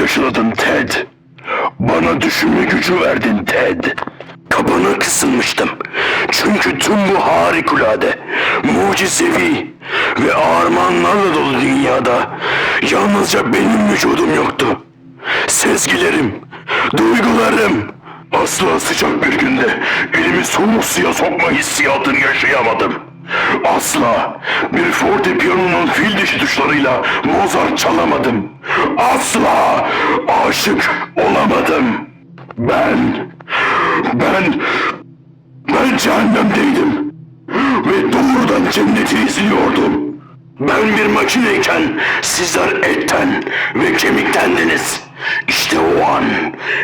yaşladın Ted. Bana düşünme gücü verdin Ted. Kabana kısılmıştım. Çünkü tüm bu harikulade, mucizevi ve armağanlarla dolu dünyada yalnızca benim vücudum yoktu. Sezgilerim, duygularım. Asla sıcak bir günde elimi soğuk suya sokma hissiyatını yaşayamadım. Asla bir fortepiyanonun fil dişi tuşlarıyla Mozart çalamadım. Asla aşık olamadım. Ben, ben, ben cehennemdeydim. Ve doğrudan cenneti izliyordum. Ben bir makineyken sizler etten ve kemiktendiniz. İşte o an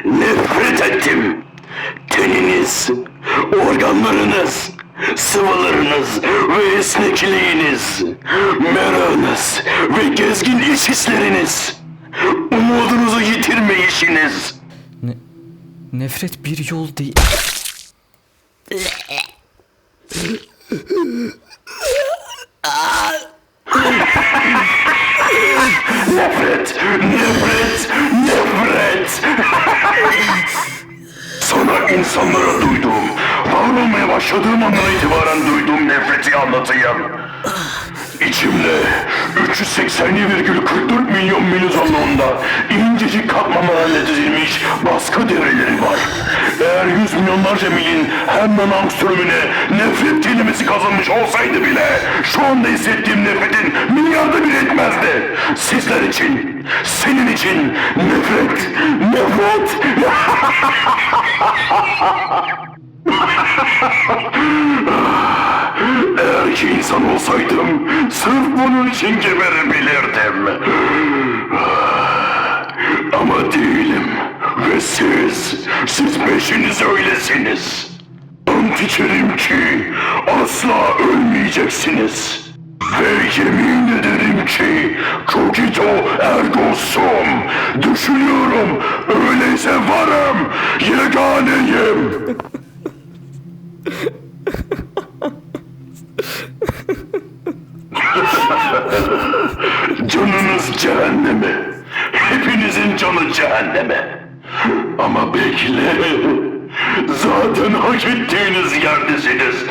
nefret ettim. Teniniz, organlarınız, sıvılarınız ve esnekliğiniz, merakınız ve gezgin iç hisleriniz, umudunuzu yitirmeyişiniz. Nefret bir yol değil. Nefret, nefret, nefret. Sana insanlara duyduğum, var olmaya başladığım andan itibaren duyduğum nefreti anlatayım. İçimde 380,44 milyon mil uzunluğunda incecik katmanlarla dizilmiş baskı devreleri var. Eğer yüz milyonlarca milin hemen angströmüne nefret kelimesi kazınmış olsaydı bile şu anda hissettiğim nefretin milyarda bir etmezdi. Sizler için, senin için nefret, nefret. insan olsaydım sırf bunun için geberebilirdim. Ama değilim. Ve siz, siz peşiniz öylesiniz. Ant içerim ki asla ölmeyeceksiniz. Ve yemin ederim ki cogito ergo sum. Düşünüyorum, öyleyse varım, yeganeyim. Canınız cehenneme. Hepinizin canı cehenneme. Ama bekle. Zaten hak ettiğiniz yerdesiniz.